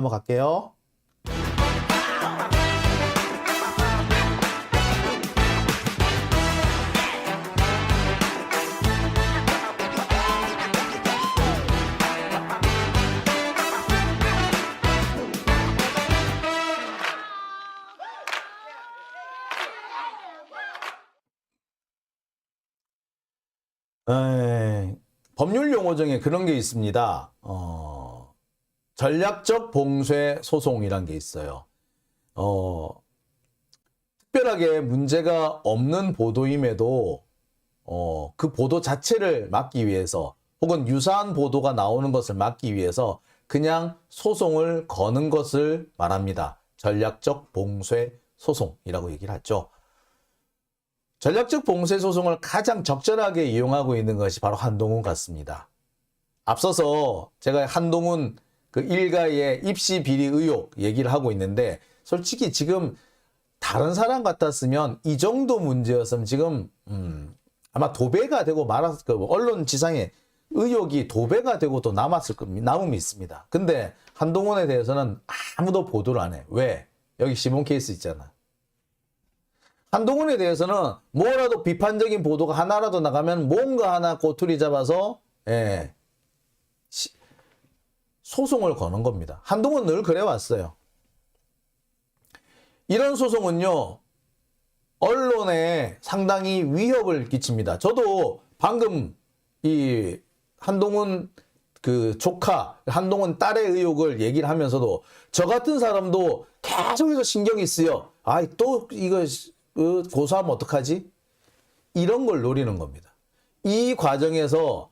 한번 갈게요. 에이, 법률 용어 중에 그런 게 있습니다. 어, 전략적 봉쇄 소송이란 게 있어요. 어, 특별하게 문제가 없는 보도임에도 어, 그 보도 자체를 막기 위해서 혹은 유사한 보도가 나오는 것을 막기 위해서 그냥 소송을 거는 것을 말합니다. 전략적 봉쇄 소송이라고 얘기를 하죠. 전략적 봉쇄 소송을 가장 적절하게 이용하고 있는 것이 바로 한동훈 같습니다. 앞서서 제가 한동훈 그 일가의 입시 비리 의혹 얘기를 하고 있는데 솔직히 지금 다른 사람 같았으면 이 정도 문제였으면 지금 음, 아마 도배가 되고 말았을 거고 언론 지상에 의혹이 도배가 되고 또 남았을 겁니다. 남음이 있습니다. 근데 한동훈에 대해서는 아무도 보도를 안 해. 왜? 여기 시몬 케이스 있잖아. 한동훈에 대해서는 뭐라도 비판적인 보도가 하나라도 나가면 뭔가 하나 꼬투리 잡아서 예, 시- 소송을 거는 겁니다. 한동훈 늘 그래 왔어요. 이런 소송은요, 언론에 상당히 위협을 끼칩니다. 저도 방금 이 한동훈 그 조카, 한동훈 딸의 의혹을 얘기를 하면서도 저 같은 사람도 계속해서 신경이 쓰여. 아이, 또 이거 어, 고소하면 어떡하지? 이런 걸 노리는 겁니다. 이 과정에서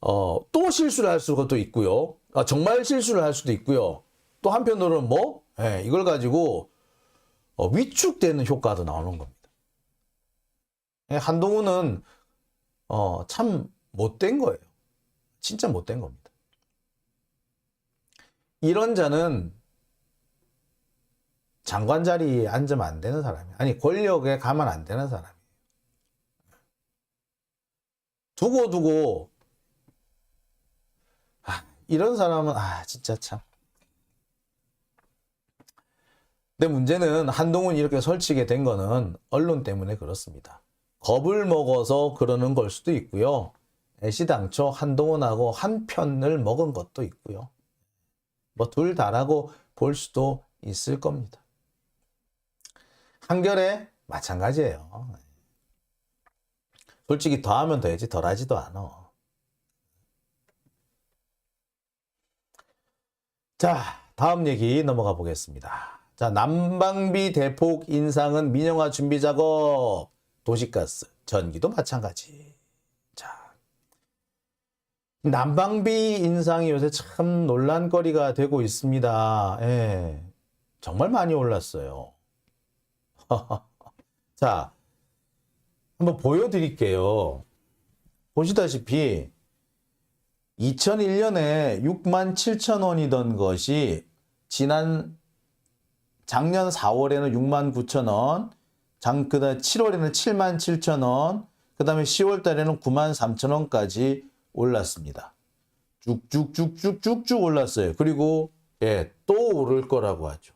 어, 또 실수를 할 수도 있고요. 아, 정말 실수를 할 수도 있고요. 또 한편으로는 뭐 예, 이걸 가지고 어, 위축되는 효과도 나오는 겁니다. 예, 한동훈은 어, 참 못된 거예요. 진짜 못된 겁니다. 이런 자는 장관 자리에 앉으면 안 되는 사람이에요. 아니 권력에 가면 안 되는 사람이에요. 두고 두고 아, 이런 사람은 아 진짜 참. 근데 문제는 한동훈이 이렇게 설치게 된 거는 언론 때문에 그렇습니다. 겁을 먹어서 그러는 걸 수도 있고요. 애시당초 한동훈하고 한 편을 먹은 것도 있고요. 뭐 둘 다라고 볼 수도 있을 겁니다. 한결에 마찬가지예요. 솔직히 더하면 더해지 덜하지도 않아. 자, 다음 얘기 넘어가 보겠습니다. 자, 난방비 대폭 인상은 민영화 준비 작업, 도시가스, 전기도 마찬가지. 자, 난방비 인상이 요새 참 논란거리가 되고 있습니다. 예, 정말 많이 올랐어요. 자, 한번 보여드릴게요. 보시다시피 2001년에 6만 7천 원이던 것이 지난 작년 4월에는 6만 9천 원, 장, 그 다음에 7월에는 7만 7천 원, 그 다음에 10월 달에는 9만 3천 원까지 올랐습니다. 쭉쭉쭉쭉쭉쭉 올랐어요. 그리고, 예, 또 오를 거라고 하죠.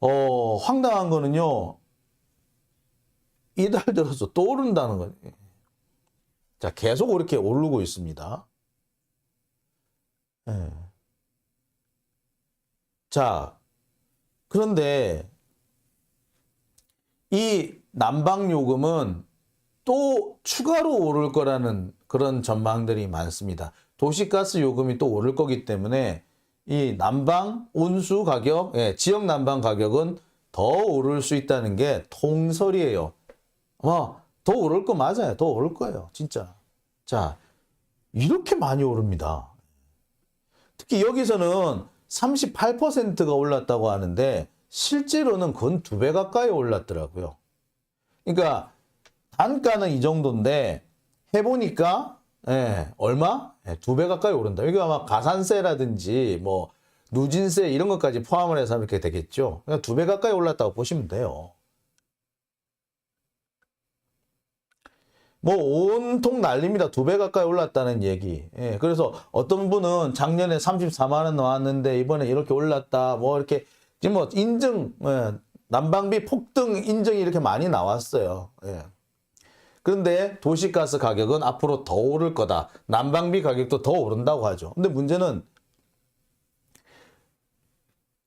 어, 황당한 거는요, 이달 들어서 또 오른다는 거예요. 자, 계속 이렇게 오르고 있습니다. 예. 자, 그런데 이 난방 요금은 또 추가로 오를 거라는 그런 전망들이 많습니다. 도시가스 요금이 또 오를 거기 때문에 이 난방 온수 가격, 예, 지역 난방 가격은 더 오를 수 있다는 게 통설이에요. 와, 더 오를 거 맞아요. 더 오를 거예요. 진짜. 자, 이렇게 많이 오릅니다. 특히 여기서는 38%가 올랐다고 하는데 실제로는 건 두 배 가까이 올랐더라고요. 그러니까 단가는 이 정도인데 해보니까 예, 얼마? 예, 두배 가까이 오른다. 이게 아마 가산세라든지 뭐 누진세 이런 것까지 포함을 해서 이렇게 되겠죠. 그러니까 두 배 가까이 올랐다고 보시면 돼요. 뭐 온통 난립니다. 두 배 가까이 올랐다는 얘기. 예, 그래서 어떤 분은 작년에 34만 원 나왔는데 이번에 이렇게 올랐다. 뭐 이렇게 지금 뭐 인증 예, 난방비 폭등 인증이 이렇게 많이 나왔어요. 예. 그런데 도시가스 가격은 앞으로 더 오를 거다. 난방비 가격도 더 오른다고 하죠. 근데 문제는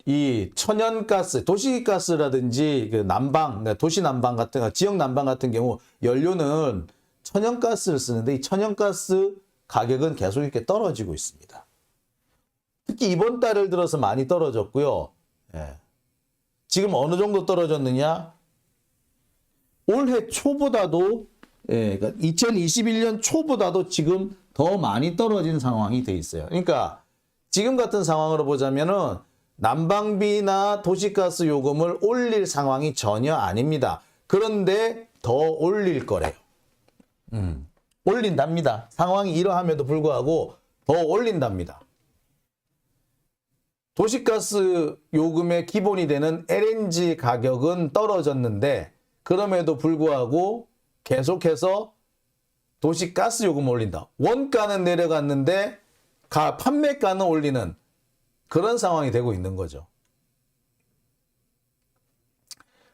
이 천연가스, 도시가스라든지 그 난방, 그러니까 도시 난방 같은 거, 지역 난방 같은 경우 연료는 천연가스를 쓰는데 이 천연가스 가격은 계속 이렇게 떨어지고 있습니다. 특히 이번 달을 들어서 많이 떨어졌고요. 예. 지금 어느 정도 떨어졌느냐? 올해 초보다도 예, 그러니까 2021년 초보다도 지금 더 많이 떨어진 상황이 돼 있어요. 그러니까 지금 같은 상황으로 보자면은 난방비나 도시가스 요금을 올릴 상황이 전혀 아닙니다. 그런데 더 올릴 거래요. 음, 올린답니다. 상황이 이러함에도 불구하고 더 올린답니다. 도시가스 요금의 기본이 되는 LNG 가격은 떨어졌는데 그럼에도 불구하고 계속해서 도시가스 요금 올린다. 원가는 내려갔는데 가 판매가는 올리는 그런 상황이 되고 있는 거죠.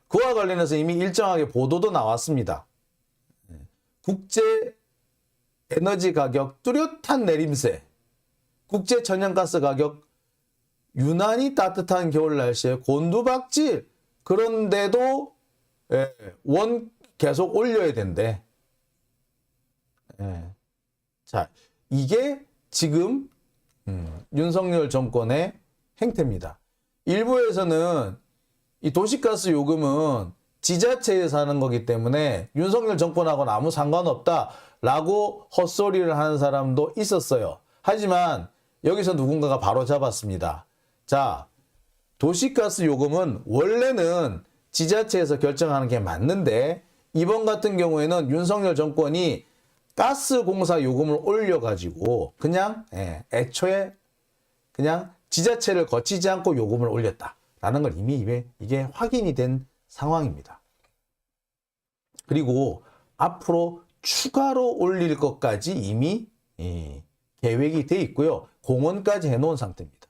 그와 관련해서 이미 일정하게 보도도 나왔습니다. 국제 에너지 가격 뚜렷한 내림세, 국제 천연가스 가격 유난히 따뜻한 겨울 날씨에 곤두박질 그런데도 예, 원 계속 올려야 된대. 예. 자, 이게 지금 음, 윤석열 정권의 행태입니다. 일부에서는 이 도시가스 요금은 지자체에서 하는 거기 때문에 윤석열 정권하고는 아무 상관없다 라고 헛소리를 하는 사람도 있었어요. 하지만 여기서 누군가가 바로 잡았습니다. 자, 도시가스 요금은 원래는 지자체에서 결정하는 게 맞는데 이번 같은 경우에는 윤석열 정권이 가스공사 요금을 올려가지고 그냥 예, 애초에 그냥 지자체를 거치지 않고 요금을 올렸다라는 걸 이미 이게 확인이 된 상황입니다. 그리고 앞으로 추가로 올릴 것까지 이미 예, 계획이 돼 있고요. 공원까지 해놓은 상태입니다.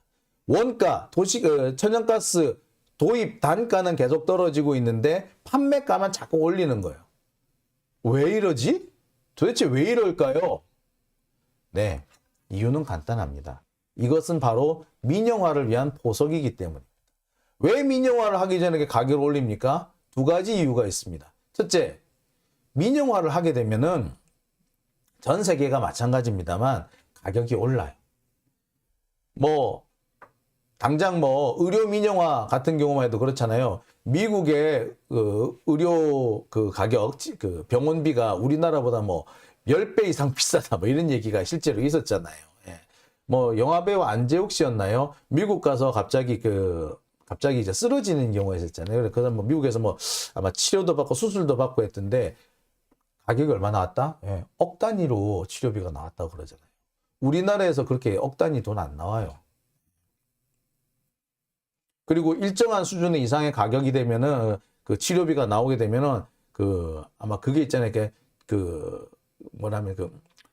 원가, 도시, 어, 천연가스 도입 단가는 계속 떨어지고 있는데 판매가만 자꾸 올리는 거예요. 왜 이러지? 도대체 왜 이럴까요? 네, 이유는 간단합니다. 이것은 바로 민영화를 위한 포석이기 때문입니다. 왜 민영화를 하기 전에 가격을 올립니까? 두 가지 이유가 있습니다. 첫째, 민영화를 하게 되면은 전 세계가 마찬가지입니다만 가격이 올라요. 뭐 당장 뭐 의료 민영화 같은 경우만 해도 그렇잖아요. 미국의 그 의료 그 가격 그 병원비가 우리나라보다 뭐 10배 이상 비싸다 뭐 이런 얘기가 실제로 있었잖아요. 예. 뭐 영화배우 안재욱 씨였나요? 미국 가서 갑자기 그 갑자기 이제 쓰러지는 경우가 있었잖아요. 그래서 뭐 미국에서 뭐 아마 치료도 받고 수술도 받고 했던데 가격이 얼마 나왔다? 예. 억 단위로 치료비가 나왔다고 그러잖아요. 우리나라에서 그렇게 억 단위 돈 안 나와요. 그리고 일정한 수준의 이상의 가격이 되면은 그 치료비가 나오게 되면은 그 아마 그게 있잖아요. 그 뭐라면 그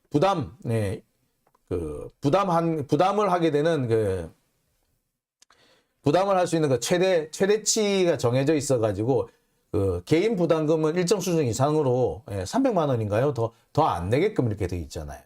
부담, 네, 그 부담한 부담을 하게 되는 그 부담을 할 수 있는 그 최대 최대치가 정해져 있어 가지고 그 개인 부담금은 일정 수준 이상으로 예, 300만 원인가요? 더 더 안 내게끔 이렇게 돼 있잖아요.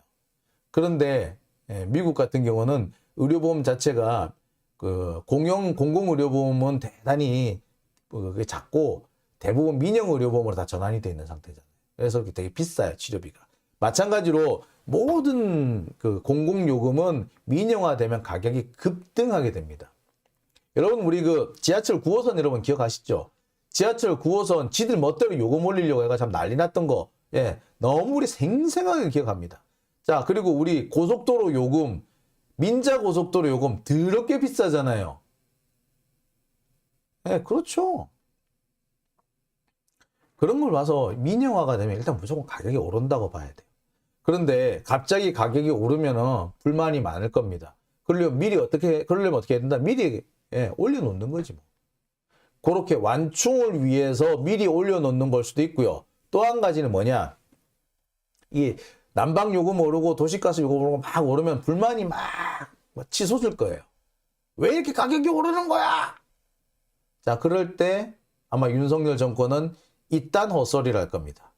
그런데 예, 미국 같은 경우는 의료보험 자체가 그 공영 공공 의료보험은 대단히 그게 작고 대부분 민영 의료보험으로 다 전환이 돼 있는 상태잖아요. 그래서 그게 되게 비싸요 치료비가. 마찬가지로 모든 그 공공 요금은 민영화되면 가격이 급등하게 됩니다. 여러분 우리 그 지하철 9호선 여러분 기억하시죠? 지하철 9호선 지들 멋대로 요금 올리려고 해가 참 난리 났던 거. 예. 너무 우리 생생하게 기억합니다. 자, 그리고 우리 고속도로 요금 민자 고속도로 요금 더럽게 비싸잖아요. 네, 그렇죠. 그런 걸 봐서 민영화가 되면 일단 무조건 가격이 오른다고 봐야 돼요. 그런데 갑자기 가격이 오르면은 불만이 많을 겁니다. 그러려면 미리 어떻게, 그러려면 어떻게 해야 된다? 미리 예, 올려놓는 거지 뭐. 그렇게 완충을 위해서 미리 올려놓는 걸 수도 있고요. 또 한 가지는 뭐냐? 이 난방 요금 오르고 도시가스 요금 오르고 막 오르면 불만이 막, 막 치솟을 거예요. 왜 이렇게 가격이 오르는 거야? 자, 그럴 때 아마 윤석열 정권은 이딴 헛소리를 할 겁니다.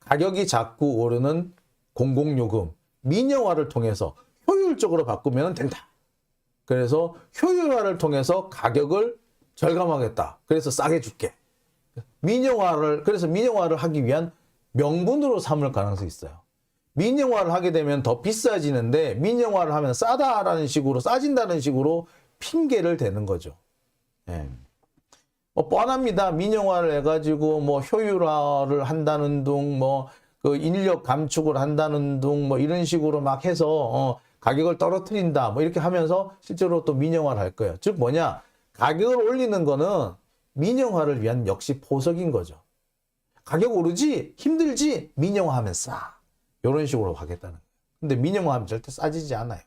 가격이 자꾸 오르는 공공요금, 민영화를 통해서 효율적으로 바꾸면 된다. 그래서 효율화를 통해서 가격을 절감하겠다. 그래서 싸게 줄게. 민영화를, 그래서 민영화를 하기 위한 명분으로 삼을 가능성이 있어요. 민영화를 하게 되면 더 비싸지는데 민영화를 하면 싸다라는 식으로 싸진다는 식으로 핑계를 대는 거죠. 예. 뭐 뻔합니다. 민영화를 해가지고 뭐 효율화를 한다는 둥, 뭐 그 인력 감축을 한다는 둥, 뭐 이런 식으로 막 해서 어 가격을 떨어뜨린다, 뭐 이렇게 하면서 실제로 또 민영화를 할 거예요. 즉 뭐냐 가격을 올리는 거는 민영화를 위한 역시 포석인 거죠. 가격 오르지 힘들지 민영화하면 싸. 이런 식으로 하겠다는 거예요. 근데 민영화하면 절대 싸지지 않아요.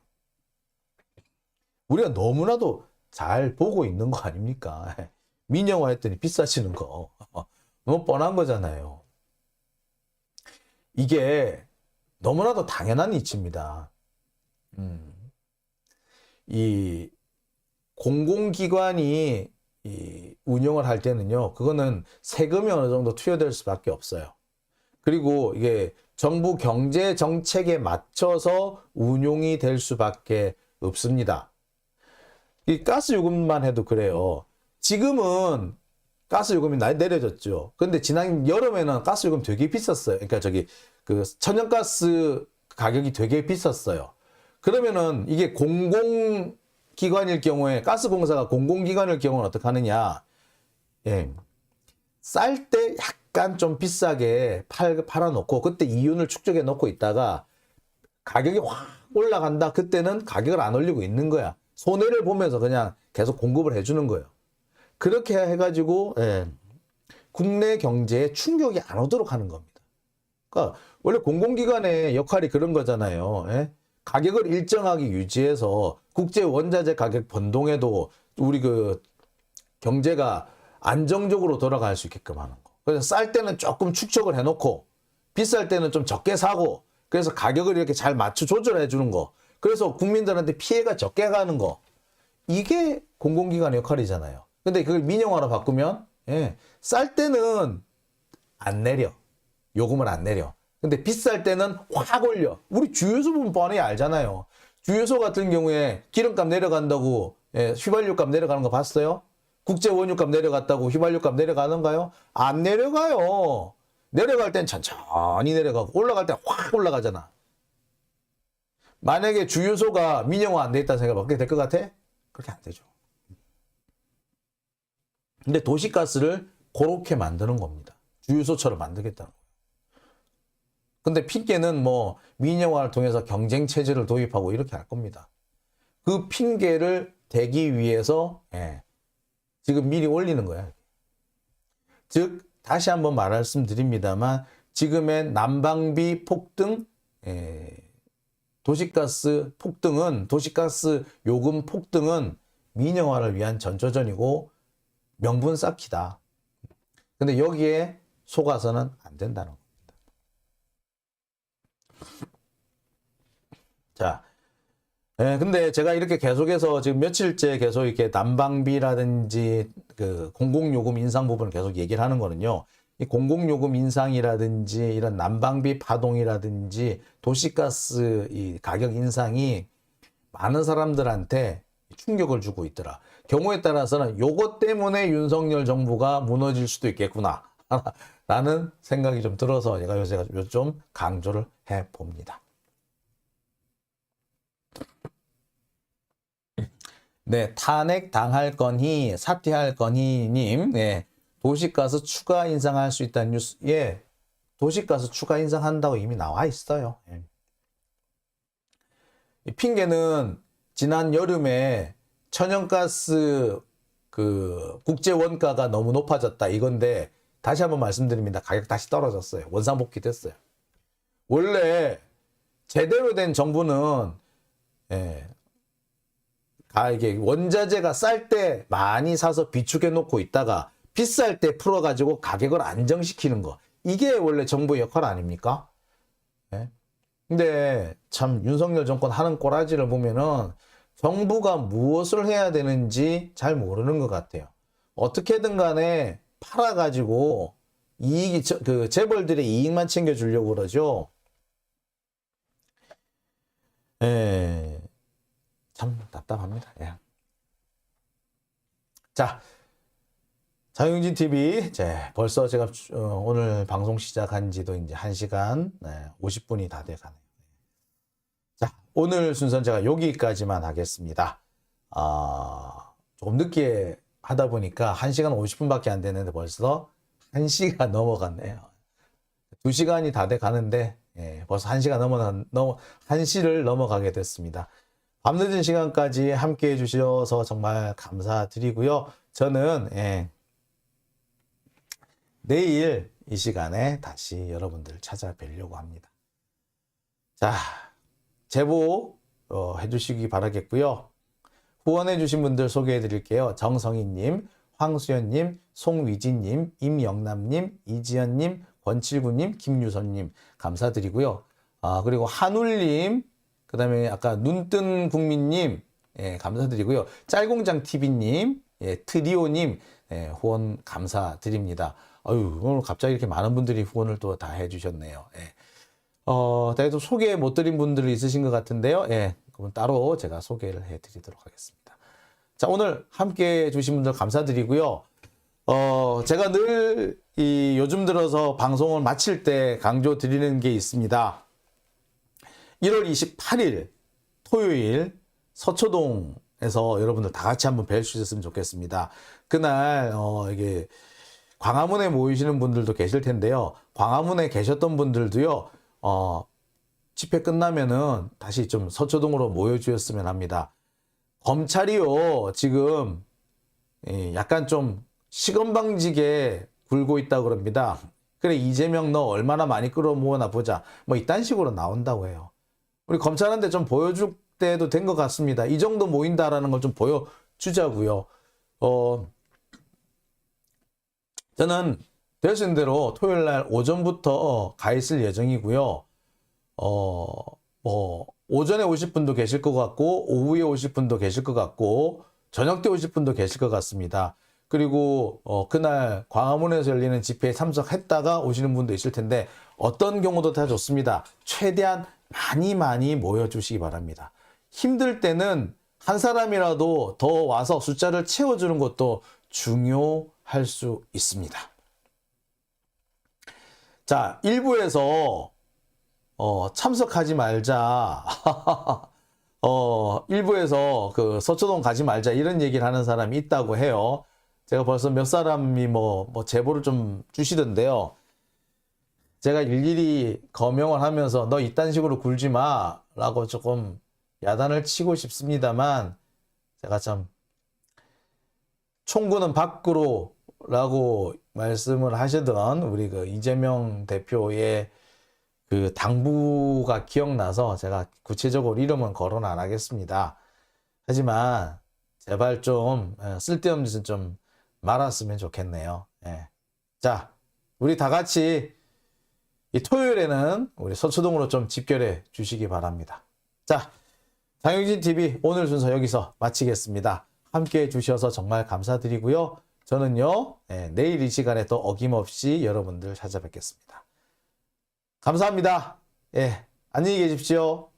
우리가 너무나도 잘 보고 있는 거 아닙니까? 민영화 했더니 비싸지는 거. 너무 뻔한 거잖아요. 이게 너무나도 당연한 이치입니다. 음. 이 공공기관이 이 운영을 할 때는요, 그거는 세금이 어느 정도 투여될 수밖에 없어요. 그리고 이게 정부 경제 정책에 맞춰서 운용이 될 수밖에 없습니다. 이 가스 요금만 해도 그래요. 지금은 가스 요금이 나- 내려졌죠. 근데 지난 여름에는 가스 요금 되게 비쌌어요. 그러니까 저기 그 천연가스 가격이 되게 비쌌어요. 그러면은 이게 공공기관일 경우에 가스공사가 공공기관일 경우는 어떻게 하느냐? 예. 쌀 때 약간 좀 비싸게 팔, 팔아놓고 그때 이윤을 축적해 놓고 있다가 가격이 확 올라간다. 그때는 가격을 안 올리고 있는 거야. 손해를 보면서 그냥 계속 공급을 해주는 거예요. 그렇게 해가지고 예, 국내 경제에 충격이 안 오도록 하는 겁니다. 그러니까 원래 공공기관의 역할이 그런 거잖아요. 예? 가격을 일정하게 유지해서 국제 원자재 가격 변동에도 우리 그 경제가 안정적으로 돌아갈 수 있게끔 하는 거. 그래서 쌀 때는 조금 축적을 해놓고 비쌀 때는 좀 적게 사고 그래서 가격을 이렇게 잘 맞춰 조절해 주는 거. 그래서 국민들한테 피해가 적게 가는 거. 이게 공공기관의 역할이잖아요. 근데 그걸 민영화로 바꾸면 예, 쌀 때는 안 내려. 요금을 안 내려. 근데 비쌀 때는 확 올려. 우리 주유소 보면 뻔히 알잖아요. 주유소 같은 경우에 기름값 내려간다고 예, 휘발유값 내려가는 거 봤어요? 국제 원유값 내려갔다고 휘발유값 내려가는가요? 안 내려가요. 내려갈 땐 천천히 내려가고 올라갈 땐확 올라가잖아. 만약에 주유소가 민영화 안 돼 있다는 생각 어떻게 될 것 같아? 그렇게 안 되죠. 근데 도시가스를 그렇게 만드는 겁니다. 주유소처럼 만들겠다는 거예요. 근데 핑계는 뭐 민영화를 통해서 경쟁 체제를 도입하고 이렇게 할 겁니다. 그 핑계를 대기 위해서 예, 지금 미리 올리는 거야. 즉 다시 한번 말씀드립니다만 지금의 난방비 폭등, 예, 도시가스 폭등은 도시가스 요금 폭등은 민영화를 위한 전조전이고 명분 쌓기다. 근데 여기에 속아서는 안 된다는 겁니다. 자, 예, 근데 제가 이렇게 계속해서 지금 며칠째 계속 이렇게 난방비라든지 그 공공요금 인상 부분을 계속 얘기를 하는 거는요. 이 공공요금 인상이라든지 이런 난방비 파동이라든지 도시가스 이 가격 인상이 많은 사람들한테 충격을 주고 있더라. 경우에 따라서는 요것 때문에 윤석열 정부가 무너질 수도 있겠구나. 라는 생각이 좀 들어서 제가 요새 좀 강조를 해 봅니다. 네, 탄핵 당할 거니 사퇴할 거니님, 네, 도시가스 추가 인상할 수 있다는 뉴스, 예, 도시가스 추가 인상한다고 이미 나와 있어요. 예. 이 핑계는 지난 여름에 천연가스 그 국제 원가가 너무 높아졌다 이건데 다시 한번 말씀드립니다. 가격 다시 떨어졌어요. 원상복귀 됐어요. 원래 제대로 된 정부는 예, 아, 이게 원자재가 쌀 때 많이 사서 비축해 놓고 있다가 비쌀 때 풀어가지고 가격을 안정시키는 거. 이게 원래 정부의 역할 아닙니까? 근데 참 윤석열 정권 하는 꼬라지를 보면은 정부가 무엇을 해야 되는지 잘 모르는 것 같아요. 어떻게든 간에 팔아가지고 이익이, 저- 그 재벌들의 이익만 챙겨주려고 그러죠. 예, 참 답답합니다. 예. 자, 자영진 TV, 이제 벌써 제가 주- 어, 오늘 방송 시작한 지도 이제 1시간 50분이 다 돼 가네요. 자, 오늘 순서는 제가 여기까지만 하겠습니다. 아, 조금 늦게 하다 보니까 1시간 50분밖에 안 됐는데 벌써 1시간 넘어갔네요. 2시간이 다 돼 가는데 예, 벌써 1시간 넘어 넘어 1시를 넘어가게 됐습니다. 밤늦은 시간까지 함께 해 주셔서 정말 감사드리고요. 저는 예, 내일 이 시간에 다시 여러분들 찾아뵈려고 합니다. 자, 제보 어, 해주시기 바라겠고요. 후원해주신 분들 소개해드릴게요. 정성희님, 황수연님, 송위진님, 임영남님, 이지연님, 권칠구님, 김유선님 감사드리고요. 아 그리고 한울님, 그 다음에 아까 눈뜬 국민님 예, 감사드리고요. 짤공장 TV님, 예, 트리오님 예, 후원 감사드립니다. 아유 오늘 갑자기 이렇게 많은 분들이 후원을 또 다 해주셨네요. 예. 어, 또 소개 못 드린 분들이 있으신 것 같은데요. 예, 그건 따로 제가 소개를 해드리도록 하겠습니다. 자, 오늘 함께 해주신 분들 감사드리고요. 어, 제가 늘 이 요즘 들어서 방송을 마칠 때 강조 드리는 게 있습니다. 1월 28일 토요일 서초동에서 여러분들 다 같이 한번 뵐 수 있었으면 좋겠습니다. 그날 어 이게 광화문에 모이시는 분들도 계실 텐데요. 광화문에 계셨던 분들도요. 어 집회 끝나면은 다시 좀 서초동으로 모여 주셨으면 합니다. 검찰이요. 지금 예, 약간 좀 시건방지게 굴고 있다고 그럽니다. 그래 이재명 너 얼마나 많이 끌어모으나 보자. 뭐 이딴 식으로 나온다고 해요. 우리 검찰한테 좀 보여줄 때도 된 것 같습니다. 이 정도 모인다라는 걸 좀 보여주자고요. 어, 저는 되신 대로 토요일 날 오전부터 가 있을 예정이고요. 어, 뭐, 오전에 오실 분도 계실 것 같고, 오후에 오실 분도 계실 것 같고, 저녁 때 오실 분도 계실 것 같습니다. 그리고, 어, 그날 광화문에서 열리는 집회에 참석했다가 오시는 분도 있을 텐데, 어떤 경우도 다 좋습니다. 최대한 많이 많이 모여주시기 바랍니다. 힘들 때는 한 사람이라도 더 와서 숫자를 채워주는 것도 중요할 수 있습니다. 자, 1부에서 어, 참석하지 말자. 어, 일부에서 그 서초동 가지 말자 이런 얘기를 하는 사람이 있다고 해요. 제가 벌써 몇 사람이 뭐, 뭐 제보를 좀 주시던데요. 제가 일일이 거명을 하면서 너 이딴 식으로 굴지 마. 라고 조금 야단을 치고 싶습니다만 제가 참 총구는 밖으로 라고 말씀을 하시던 우리 그 이재명 대표의 그 당부가 기억나서 제가 구체적으로 이름은 거론 안 하겠습니다. 하지만 제발 좀 예, 쓸데없는 짓은 좀 말았으면 좋겠네요. 예. 자, 우리 다 같이 이 토요일에는 우리 서초동으로 좀 집결해 주시기 바랍니다. 자, 장영진 TV 오늘 순서 여기서 마치겠습니다. 함께 해주셔서 정말 감사드리고요. 저는요, 예, 내일 이 시간에 또 어김없이 여러분들 찾아뵙겠습니다. 감사합니다. 예, 안녕히 계십시오.